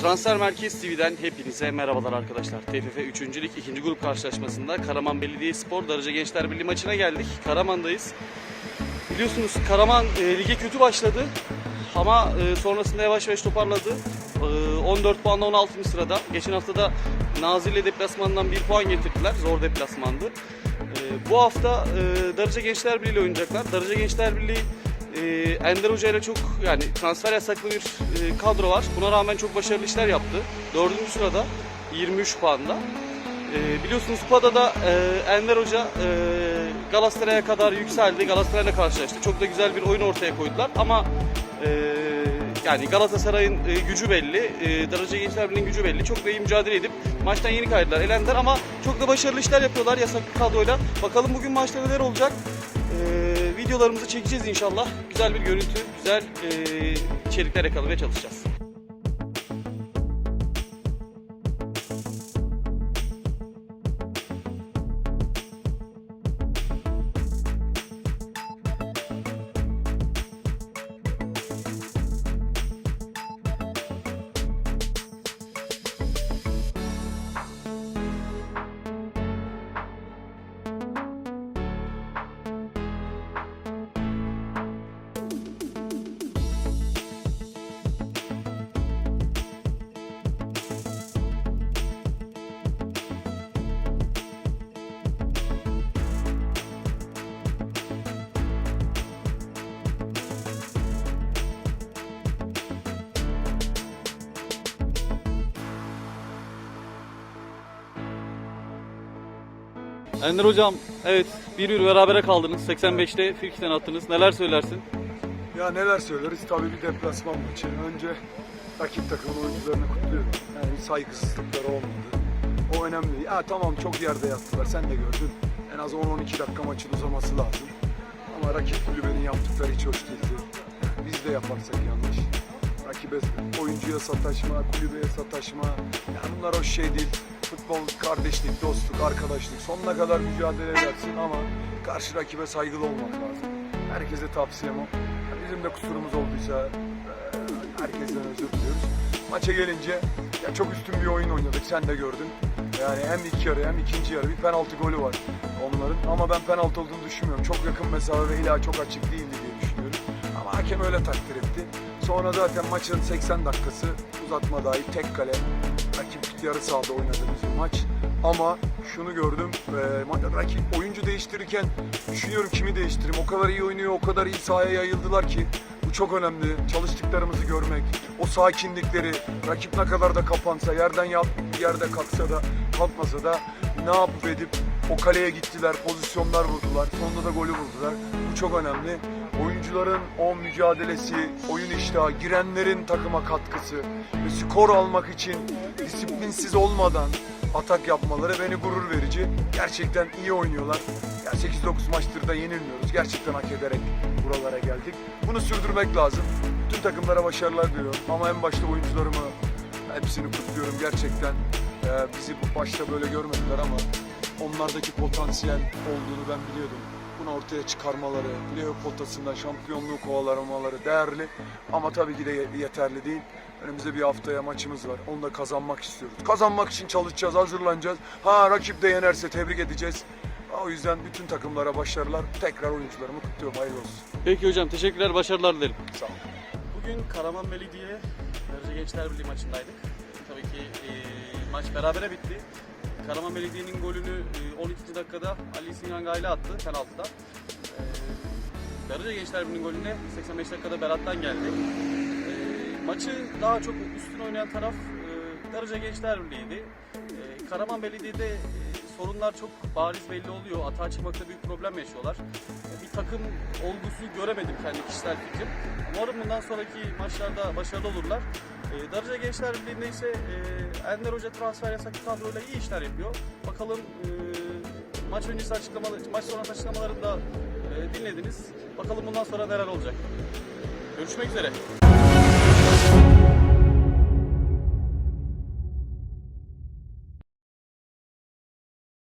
Transfer Merkez TV'den hepinize merhabalar arkadaşlar. TFF 3. Lig 2. grup karşılaşmasında Karaman Belediyespor Darıca Gençler Birliği maçına geldik. Karaman'dayız. Biliyorsunuz Karaman e, lige kötü başladı ama e, sonrasında yavaş yavaş toparladı. E, 14 puanla 16. sırada. Geçen hafta da Nazilli deplasmanından 1 puan getirdiler. Zor deplasmandı. E, bu hafta e, Darıca Gençler Birliği oynayacaklar. Darıca Gençler Birliği e, Ender Hoca ile çok yani transfer yasaklı bir e, kadro var. Buna rağmen çok başarılı işler yaptı. Dördüncü sırada 23 puanda. E, biliyorsunuz Kupada da e, Ender Hoca e, Galatasaray'a kadar yükseldi. Galatasaray'la karşılaştı. Çok da güzel bir oyun ortaya koydular ama e, yani Galatasaray'ın gücü belli. Darıca Gençler gücü belli. Çok da iyi mücadele edip maçtan yeni kaydılar. Elendiler ama çok da başarılı işler yapıyorlar yasaklı kadroyla. Bakalım bugün maçta neler olacak. Videolarımızı çekeceğiz inşallah. Güzel bir görüntü, güzel e, içerikler yakalamaya çalışacağız. Ender Hocam, evet bir bir berabere kaldınız. 85'te Firkisten attınız. Neler söylersin? Ya neler söyleriz? Tabii bir deplasman maçı. Önce rakip takımın oyuncularını kutluyorum. Yani saygısızlıkları olmadı. O önemli. Ya tamam çok yerde yattılar. Sen de gördün. En az 10-12 dakika maçın uzaması lazım. Ama rakip kulübenin yaptıkları hiç hoş değildi. Biz de yaparsak yanlış. Rakibe, oyuncuya sataşma, kulübeye sataşma. Yani bunlar hoş şey değil. Futbol kardeşlik, dostluk, arkadaşlık. Sonuna kadar mücadele edersin ama karşı rakibe saygılı olmak lazım. Herkese tavsiyem o. Bizim de kusurumuz olduysa e, herkesten özür diliyoruz. Maça gelince ya çok üstün bir oyun oynadık. Sen de gördün. Yani hem ilk yarı hem ikinci yarı bir penaltı golü var onların. Ama ben penaltı olduğunu düşünmüyorum. Çok yakın mesafe ve ila çok açık değildi diye düşünüyorum. Ama hakem öyle takdir etti. Sonra zaten maçın 80 dakikası uzatma dahil tek kale. Rakip yarı sahada oynadığımız bir maç. Ama şunu gördüm. E, rakip oyuncu değiştirirken düşünüyorum kimi değiştireyim. O kadar iyi oynuyor, o kadar iyi sahaya yayıldılar ki. Bu çok önemli. Çalıştıklarımızı görmek, o sakinlikleri, rakip ne kadar da kapansa, yerden yap, yerde kalksa da, kalkmasa da ne yapıp edip o kaleye gittiler, pozisyonlar vurdular, sonunda da golü vurdular. Bu çok önemli. Oyuncuların o mücadelesi, oyun iştahı, girenlerin takıma katkısı ve skor almak için disiplinsiz olmadan atak yapmaları beni gurur verici. Gerçekten iyi oynuyorlar. Ya 8-9 maçtır da yenilmiyoruz. Gerçekten hak ederek buralara geldik. Bunu sürdürmek lazım. Bütün takımlara başarılar diliyorum. Ama en başta oyuncularımı hepsini kutluyorum. Gerçekten e, bizi başta böyle görmediler ama onlardaki potansiyel olduğunu ben biliyordum. Bunu ortaya çıkarmaları, playoff potasında şampiyonluğu kovalamaları değerli. Ama tabii ki de ye- yeterli değil. Önümüzde bir haftaya maçımız var. Onu da kazanmak istiyoruz. Kazanmak için çalışacağız, hazırlanacağız. Ha rakip de yenerse tebrik edeceğiz. O yüzden bütün takımlara başarılar. Tekrar oyuncularımı kutluyorum. Hayırlı olsun. Peki hocam, teşekkürler, başarılar dilerim. Sağ olun. Bugün Karaman Belediye Darıca Gençler Birliği maçındaydık. Tabii ki e, maç berabere bitti. Karaman Belediye'nin golünü e, 12. dakikada Ali Sinan Gayle attı penaltıda. E, Darıca Gençler Birliği'nin golüne 85 dakikada Berat'tan geldi. E, maçı daha çok üstün oynayan taraf e, Darıca Gençler Birliği'ydi. E, Karaman Belediye'de e, sorunlar çok bariz belli oluyor. Atağa çıkmakta büyük problem yaşıyorlar. E, bir takım olgusu göremedim kendi kişisel fikrim. Umarım bundan sonraki maçlarda başarılı olurlar. E, Darıca Gençler Birliği'nde ise e, Ender Hoca transfer yasaklı kadroyla iyi işler yapıyor. Bakalım e, maç öncesi açıklamaları, maç sonrası açıklamalarını da e, dinlediniz. Bakalım bundan sonra neler olacak. Görüşmek üzere.